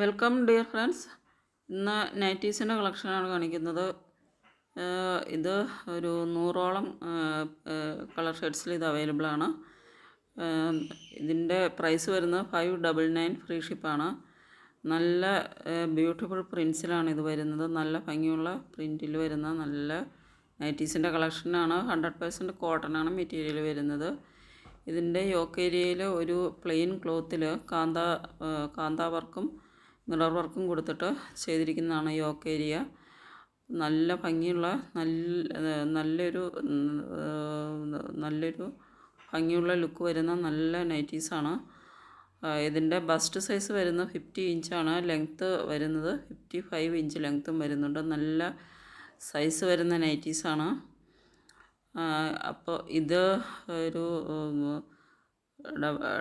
Welcome dear friends. ഇന്ന് നൈറ്റീസിന്റെ കളക്ഷനാണ് കാണിക്കുന്നത്. ഇത് ഒരു നൂറോളം കളർ ഷെയ്ഡ്സിൽ ഇത് അവൈലബിൾ ആണ്. ഇതിന്റെ പ്രൈസ് വരുന്നത് ഫൈവ് ഡബിൾ നയൻ ഫ്രീ ഷിപ്പാണ്. നല്ല ബ്യൂട്ടിഫുൾ പ്രിൻസിലാണ് ഇത് വരുന്നത്. നല്ല ഭംഗിയുള്ള പ്രിന്റിൽ വരുന്ന നല്ല നൈറ്റീസിന്റെ കളക്ഷനാണ്. ഹൺഡ്രഡ് പേഴ്സന്റ് കോട്ടൺ ആണ് മെറ്റീരിയൽ വരുന്നത്. ഇതിന്റെ യോക്ക് ഏരിയയിൽ ഒരു പ്ലെയിൻ ക്ലോത്തിൽ കാന്ത കാന്ത വർക്കും മിറർ വർക്കും കൊടുത്തിട്ട് ചെയ്തിരിക്കുന്നതാണ് യോക്ക് ഏരിയ. നല്ല ഭംഗിയുള്ള നല്ല നല്ലൊരു നല്ലൊരു ഭംഗിയുള്ള ലുക്ക് വരുന്ന നല്ല നൈറ്റീസാണ് ഇതിന്റെ ബസ്റ്റ് സൈസ് വരുന്നത് ഫിഫ്റ്റി ഇഞ്ചാണ് ലെങ്ത്ത് വരുന്നത് ഫിഫ്റ്റി ഫൈവ് ഇഞ്ച് ലെങ്ത്തും വരുന്നുണ്ട്. നല്ല സൈസ് വരുന്ന നൈറ്റീസാണ് അപ്പോൾ ഇത് ഒരു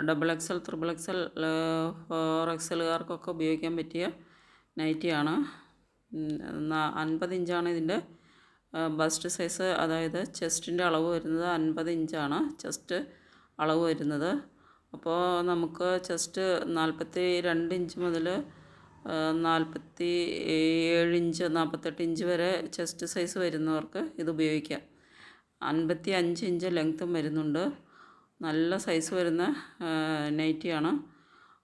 double XL triple XL four എക്സലുകാർക്കൊക്കെ ഉപയോഗിക്കാൻ പറ്റിയ നൈറ്റിയാണ് അൻപത് ഇഞ്ചാണ് ഇതിന്റെ ബസ്റ്റ് സൈസ് അതായത് ചെസ്റ്റിന്റെ അളവ് വരുന്നത് അൻപത് ഇഞ്ചാണ് ചെസ്റ്റ് അളവ് വരുന്നത്. അപ്പോൾ നമുക്ക് ചെസ്റ്റ് നാൽപ്പത്തി രണ്ട് ഇഞ്ച് മുതൽ നാൽപ്പത്തി ഏഴ് ഇഞ്ച് നാൽപ്പത്തെട്ട് ഇഞ്ച് വരെ ചെസ്റ്റ് സൈസ് വരുന്നവർക്ക് ഇത് ഉപയോഗിക്കാം. അൻപത്തി അഞ്ച് ഇഞ്ച് ലെങ്ത്തും വരുന്നുണ്ട്. നല്ല സൈസ് വരുന്ന നൈറ്റിയാണ്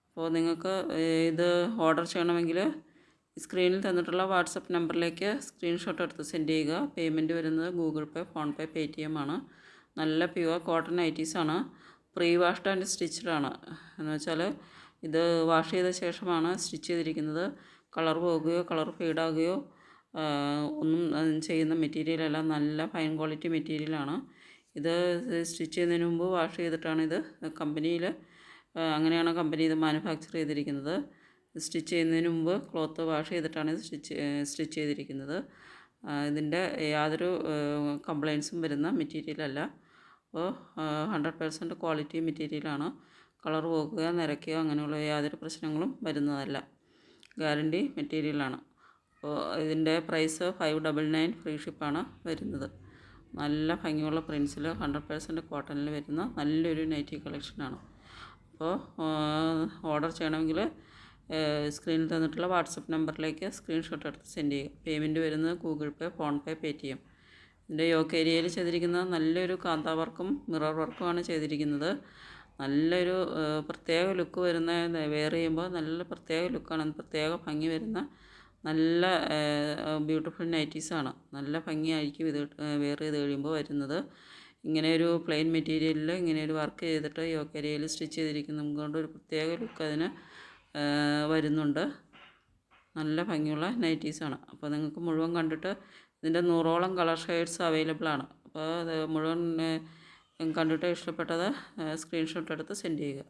അപ്പോൾ നിങ്ങൾക്ക് ഇത് ഓർഡർ ചെയ്യണമെങ്കിൽ സ്ക്രീനിൽ തന്നിട്ടുള്ള വാട്സപ്പ് നമ്പറിലേക്ക് സ്ക്രീൻഷോട്ട് എടുത്ത് സെൻഡ് ചെയ്യുക. പേയ്മെന്റ് വരുന്നത് Google Pay PhonePe T M ആണ്. നല്ല പ്യുവർ കോട്ടൺ നൈറ്റീസാണ് പ്രീ വാഷ്ഡ് ആൻഡ് സ്റ്റിച്ച്ഡ് ആണ്. എന്ന് വെച്ചാൽ ഇത് വാഷ് ചെയ്ത ശേഷമാണ് സ്റ്റിച്ച് ചെയ്തിരിക്കുന്നത്. കളർ പോകുകയോ കളർ ഫീഡാകുകയോ ഒന്നും ചെയ്യുന്ന മെറ്റീരിയലല്ല നല്ല ഫൈൻ ക്വാളിറ്റി മെറ്റീരിയലാണ് ഇത് സ്റ്റിച്ച് ചെയ്യുന്നതിന് മുമ്പ് വാഷ് ചെയ്തിട്ടാണ് ഇത് കമ്പനിയിൽ അങ്ങനെയാണ് കമ്പനി ഇത് മാനുഫാക്ചർ ചെയ്തിരിക്കുന്നത്. സ്റ്റിച്ച് ചെയ്യുന്നതിന് മുമ്പ് ക്ലോത്ത് വാഷ് ചെയ്തിട്ടാണ് ഇത് സ്റ്റിച്ച് സ്റ്റിച്ച് ചെയ്തിരിക്കുന്നത്. ഇതിന്റെ യാതൊരു കംപ്ലയിൻസും വരുന്ന മെറ്റീരിയലല്ല അപ്പോൾ ഹൺഡ്രഡ് പേഴ്സന്റ് ക്വാളിറ്റി മെറ്റീരിയലാണ് കളർ പോകുക നിരക്കുക അങ്ങനെയുള്ള യാതൊരു പ്രശ്നങ്ങളും വരുന്നതല്ല. ഗ്യാരണ്ടി മെറ്റീരിയലാണ് അപ്പോൾ ഇതിന്റെ price five double nine free ഷിപ്പാണ് വരുന്നത്. നല്ല ഭംഗിയുള്ള പ്രിൻസിൽ ഹൺഡ്രഡ് പേഴ്സന്റ് കോട്ടണിൽ വരുന്ന നല്ലൊരു നൈറ്റി കളക്ഷനാണ്. അപ്പോൾ ഓർഡർ ചെയ്യണമെങ്കിൽ സ്ക്രീനിൽ തന്നിട്ടുള്ള വാട്സപ്പ് നമ്പറിലേക്ക് സ്ക്രീൻഷോട്ട് എടുത്ത് സെൻഡ് ചെയ്യുക. പേയ്മെന്റ് വരുന്നത് Google Pay PhonePe T M ഇതിന്റെ യോക്ക് ഏരിയയിൽ ചെയ്തിരിക്കുന്ന നല്ലൊരു കാന്ത വർക്കും മിറർ വർക്കുമാണ് ചെയ്തിരിക്കുന്നത്. നല്ലൊരു പ്രത്യേക ലുക്ക് വരുന്ന വെയർ ചെയ്യുമ്പോൾ നല്ല പ്രത്യേക ലുക്കാണ്. പ്രത്യേക ഭംഗി വരുന്ന നല്ല ബ്യൂട്ടിഫുൾ നൈറ്റീസാണ് നല്ല ഭംഗിയായിരിക്കും ഇത് വെയർ ചെയ്ത് കഴിയുമ്പോൾ വരുന്നത്. ഇങ്ങനെ ഒരു പ്ലെയിൻ മെറ്റീരിയലിൽ ഇങ്ങനെ ഒരു വർക്ക് ചെയ്തിട്ട് യോക്ക് ഏരിയയിൽ സ്റ്റിച്ച് ചെയ്തിരിക്കുന്നത് കൊണ്ട് ഒരു പ്രത്യേക ലുക്ക് അതിന് വരുന്നുണ്ട്. നല്ല ഭംഗിയുള്ള നൈറ്റീസാണ് അപ്പോൾ നിങ്ങൾക്ക് മുഴുവൻ കണ്ടിട്ട് ഇതിന്റെ നൂറോളം കളർ ഷെയ്ഡ്സ് അവൈലബിൾ ആണ്. അപ്പോൾ അത് മുഴുവൻ കണ്ടിട്ട് ഇഷ്ടപ്പെട്ടത് സ്ക്രീൻഷോട്ട് എടുത്ത് സെൻഡ് ചെയ്യുക.